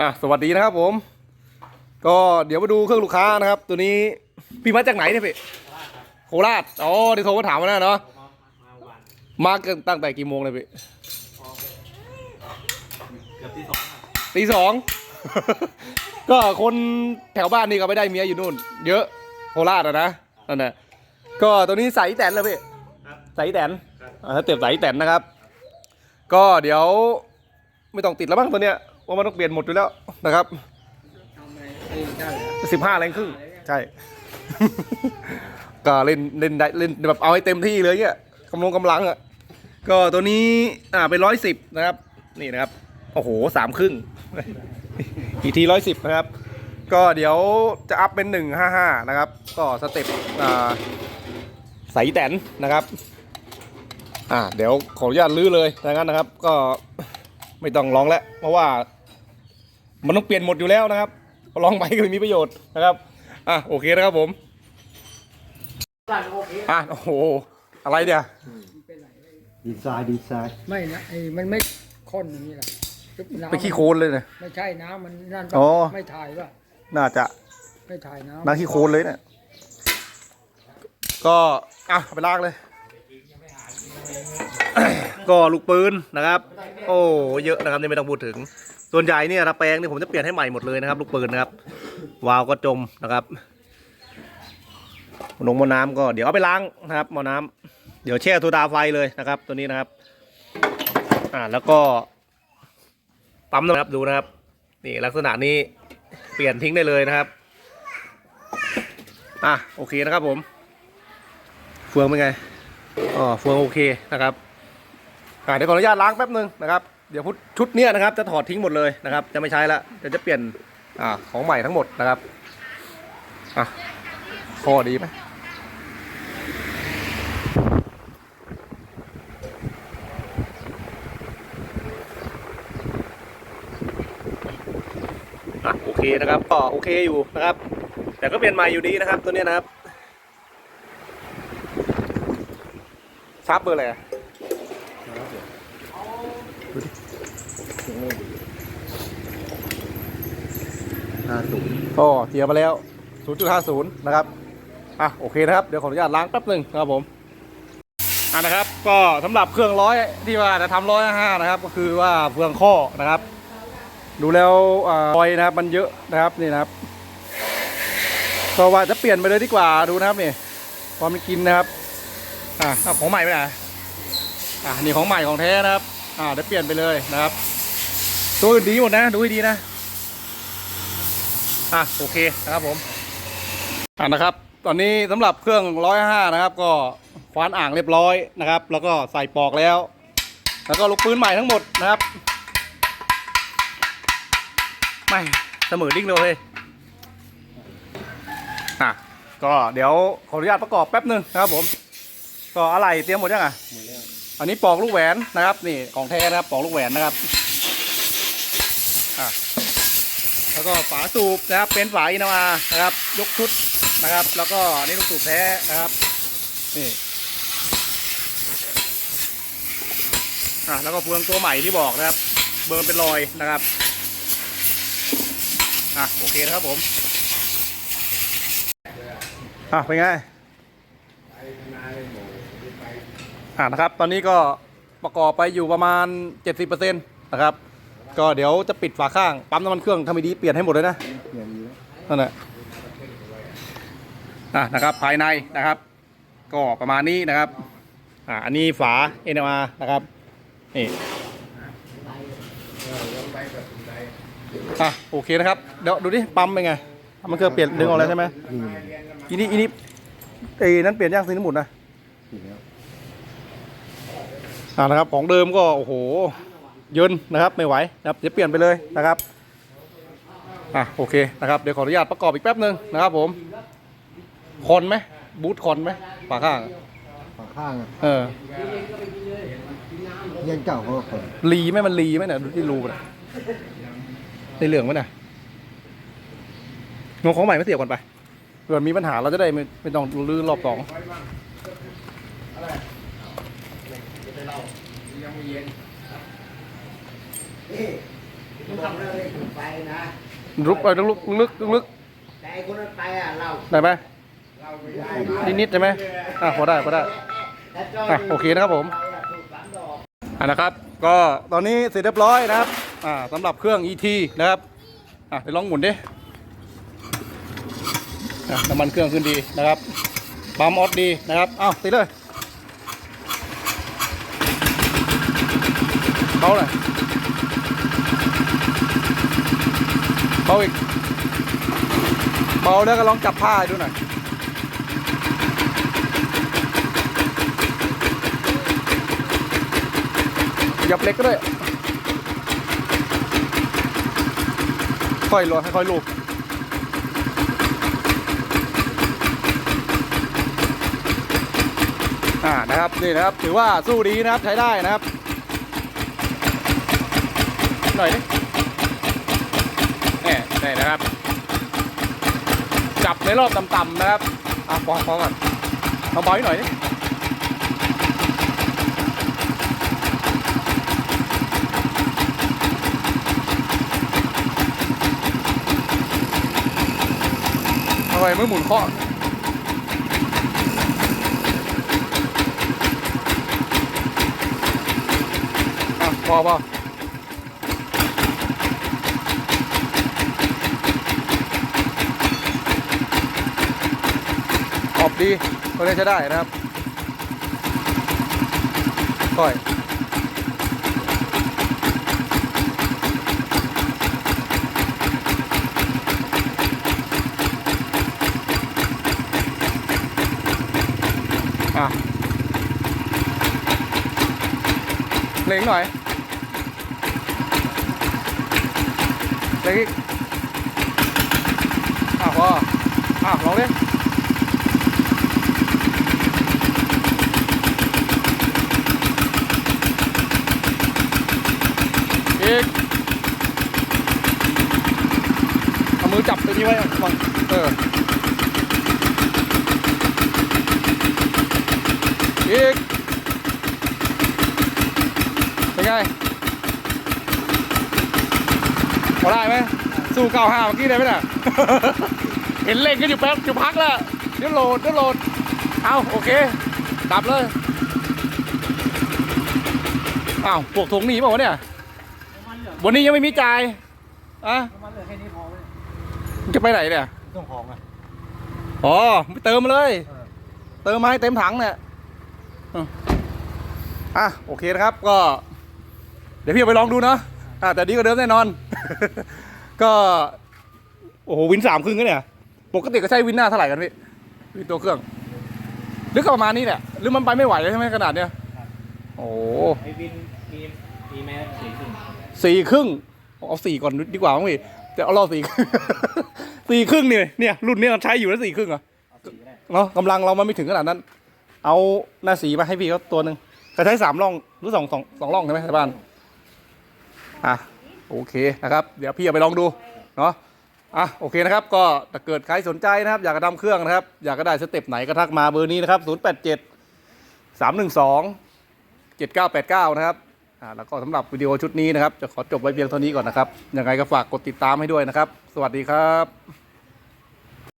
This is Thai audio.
อะสวัสดีนะครับผม ก็เดี๋ยวมาดูเครื่องลูกค้านะครับ ตัวนี้พี่มาจากไหนเนี่ยพี่โคราชอ๋อที่โทรมาถามมาแล้วเนาะมากันตั้งแต่กี่โมงเลยพี่เกือบที่สองอะตีสองก็คนแถวบ้านนี่ก็ไม่ได้เมียอยู่นู่น เยอะโคราชอะนะนั่นแหละก็ตัวนี้ใส่แตนเลยพี่ครับใส่แตนครับอ่าเต็มใส่แตนนะครับ ก็เดี๋ยวไม่ต้องติดแล้วบ้างตัวเนี้ย ว่ามันต้องเปลี่ยนหมดอยู่แล้วนะครับสิบห้าแรงครึ่งใช่ ก็เล่นเล่นได้เล่นแบบเอาให้เต็มที่เลยเนี่ยกำลังกำลังอะก็ตัวนี้อ่าเป็นร้อยสิบนะครับ นี่นะครับโอ้โหสามครึ่งอีกทีร้อยสิบนะครับ ก็เดี๋ยวจะอัพเป็นหนึ่งห้าห้านะครับ ก็สเต็ปอ่าใสแตนนะครับ อ่าเดี๋ยวขออนุญาตลื้อเลยดังนั้นนะครับ ก็ไม่ต้องร้องแล้วเพราะว่า มันต้องเปลี่ยนหมดอยู่แล้วนะครับร้องไปก็ไม่มีประโยชน์นะครับอะโอเคนะครับผมอะโอ้โหอะไรเนี่ยดีไซน์ดีไซน์ไม่นะไอ้มันไม่ข้นอย่างนี้หรอกยุบน้ำไปขี้โคลนเลยเนี่ยไม่ใช่น้ำมันนั่นอ๋อ ไม่ถ่ายป่ะน่าจะไม่ถ่ายน้ำล้างขี้โคลนเลยเนี่ยก็อะเอาไปล้างเลย ก็ลูกปืนนะครับ โอ้เยอะนะครับนี่ไม่ต้องพูดถึง ส่วนใหญ่เนี่ยระแปลงเนี่ยผมจะเปลี่ยนให้ใหม่หมดเลยนะครับ ลูกปืนนะครับวาล์วก็จมนะครับหนงมอน้ำก็เดี๋ยวเอาไปล้างนะครับมอน้ำเดี๋ยวแช่โซดาไฟเลยนะครับ ตัวนี้นะครับ อ่าแล้วก็ปั๊มนะครับดูนะครับ นี่ลักษณะนี้เปลี่ยนทิ้งได้เลยนะครับอะโอเคนะครับผมเฟืองเป็นไงอ๋อเฟืองโอเคนะครับ อ่าเดี๋ยวขออนุญาตล้างแป๊บนึงนะครับเดี๋ยวพุชุดเนี้ยนะครับจะถอดทิ้งหมดเลยนะครับ จะไม่ใช้ละเดี๋ยวจะเปลี่ยนอ่าของใหม่ทั้งหมดนะครับอะพอดีไหมอะโอเคนะครับก็โอเคอยู่นะครับ แต่ก็เปลี่ยนใหม่อยู่ดีนะครับ ตัวเนี้ยนะครับซับเบอร์อะไร อะห้าศูนย์ก็เทียร์มาแล้ว 0.50 นะครับ อะโอเคนะครับ เดี๋ยวขออนุญาตล้างแป๊บหนึ่งนะครับผม อะนะครับ ก็สำหรับเครื่องร้อยที่ว่าจะทำร้อยห้านะครับ ก็คือว่าเฟืองข้อนะครับ ดูแล้วรอยนะครับมันเยอะนะครับนี่นะครับก็ว่าจะเปลี่ยนไปเลยดีกว่าดูนะครับนี่ความมันกินนะครับ อะเอาของใหม่ไปไหนอะนี่ของใหม่ของแท้นะครับ อ่าเดี๋ยวเปลี่ยนไปเลยนะครับ ตัวอื่นดีหมดนะ ดูให้ดีนะ อะโอเคนะครับผมอะนะครับ ตอนนี้สำหรับเครื่องร้อยห้านะครับ ก็คว้านอ่างเรียบร้อยนะครับ แล้วก็ใส่ปอกแล้ว แล้วก็ลูกปืนใหม่ทั้งหมดนะครับไม่เสมอดิ้งเลยอะก็เดี๋ยวขออนุญาตประกอบแป๊บหนึ่งนะครับ ผม ก็อะไรเตรียมหมดยังอะอันนี้ปลอกลูกแหวนนะครับ นี่ของแท้นะครับปลอกลูกแหวนนะครับอะ แล้วก็ฝาสูบนะครับเป็นฝาอินาวานะครับ ยกชุดนะครับ แล้วก็นนี่ลูกสูบแท้นะครับนี่อะแล้วก็เฟืองตัวใหม่ที่บอกนะครับ เบิร์นเป็นรอยนะครับอะโอเคนะครับผมอะเป็นไงอะนะครับ ตอนนี้ก็ประกอบไปอยู่ประมาณ 70%นะครับ ก็เดี๋ยวจะปิดฝาข้างปั๊มน้ำมันเครื่องทำให้ดีเปลี่ยนให้หมดเลยนะเปลี่ยนดีแล้วนั่นแหละอะนะครับภายในนะครับ ก็ประมาณนี้นะครับอ่าอันนี้ฝา NMR นะครับนี่อะโอเคนะครับเดี๋ยวดูดิปั๊มเป็นไงมันเครื่องเปลี่ยนดึงออกแล้วใช่ไหมอืมอีนี่อีนี่ไอ้นั้นเปลี่ยนย่างซีนหมุนนะเปลี่ยนแล้วอ่านะครับของเดิมก็โอ้โห ยินนะครับไม่ไหวนะครับเดี๋ยวเปลี่ยนไปเลยนะครับอะโอเคนะครับเดี๋ยวขออนุญาตประกอบอีกแป๊บหนึ่งนะครับผมคอนไหมบูทคอนไหมฝาข้างฝั่งข้างอะเออยังเก่าเขาก็คนรีไหมมันรีไหมเนี่ยดูที่รูมันในเหลืองไหมน่ะงงของใหม่ไม่เสียบก่อนไปเผื่อมีปัญหาเราจะได้ไม่ไม่ต้องลื้อรอบสองมึ งทำอะไรไปนะลุกไปลึกลึกลึกลึกแต่ไอ้คนนั้นไปอะเราได้ไหมเราไม่ได้นิดนิดๆใช่ไหมอะพอได้พอได้ แต่จอยอะโอเคนะครับผมเราอะถูกสามดอก อะนะครับก็ตอนนี้เสร็จเรียบร้อยนะครับอ่าสำหรับเครื่อง ET นะครับอะเดี๋ยวลองหมุนดิอะน้ำมันเครื่องขึ้นดีนะครับปั๊มออสดีนะครับอ้าวติดเลยเบาหน่อย เบาอีกเบาแล้วก็ลองจับผ้าดูหน่อยยับเล็กก็ได้ค่อยลงค่อยลูบอ่านะครับนี่นะครับถือว่าสู้ดีนะครับใช้ได้นะครับหน่อยดินี่ นี่นะครับ จับในรอบต่ำๆนะครับอะพอพองก่อนเอาเบาๆหน่อยดิทำไมไม่หมุนข้อพอพอขอบ ดีตัวนี้ใช้ได้นะครับค่อยเล็งหน่อยเล็งอีกอะพออะลองดิ อีกเอามือจับตัวนี้ไว้อะระวังเอออีกเป็นไงพอได้ไหมสู้เก้าห้าเมื่อกี้ได้ไหมน่ะ เห็นเล่นกันอยู่แป๊บอยู่พักแล้วเดี๋ยวโหลดเดี๋ยวโหลด เอาโอเค ดับเลย อ้าว พวกถุงหนีเปล่าวะเนี่ย วันนี้ยังไม่มีจ่ายอะมันเหลือแค่นี้พอไหมมึงจะไปไหนเนี่ยต้องของอะอ๋อไม่เติมมาเลย เออเติมมาให้เต็มถังเนี่ยอืมอะโอเคนะครับก็ เดี๋ยวพี่เอาไปลองดูเนาะอะแต่ดีกว่าเดิมแน่นอน ก็โอ้โหวินสามครึ่งก็เนี่ย ปกติก็ใช้วินหน้าเท่าไหร่กันพี่วินตัวเครื่องหรือก็ประมาณนี้แหละหรือมันไปไม่ไหวเลยใช่ไหมขนาดเนี้ยโอ้โหไอวินมีมีแม้สี่ครึ่ง สี่ครึ่งเอาสี่ก่อนดีกว่ามั้งพี่จะเอารอบสี่ สี่ครึ่งนี่เนี่ยรุ่นนี้เราใช้อยู่แล้วสี่ครึ่งเหรอเอาสี่ก็ได้เนาะกำลังเรามันไม่ถึงขนาดนั้น เอาหน้าสีมาให้พี่เขาตัวหนึ่งจะใช้สามร่องหรือสองสองสองร่องใช่ไหมในบ้านอะโอเคนะครับ เดี๋ยวพี่เอาไปลองดูเนาะอะโอเคนะครับ ก็ถ้าเกิดใครสนใจนะครับ อยากจะทำเครื่องนะครับ อยากจะได้สเต็ปไหนก็ทักมาเบอร์นี้นะครับ 0 8 7 3 1 2 7 9 8 9 นะครับ อ่าแล้วก็สำหรับวิดีโอชุดนี้นะครับ จะขอจบไว้เพียงเท่านี้ก่อนนะครับยังไงก็ฝากกดติดตามให้ด้วยนะครับ สวัสดีครับ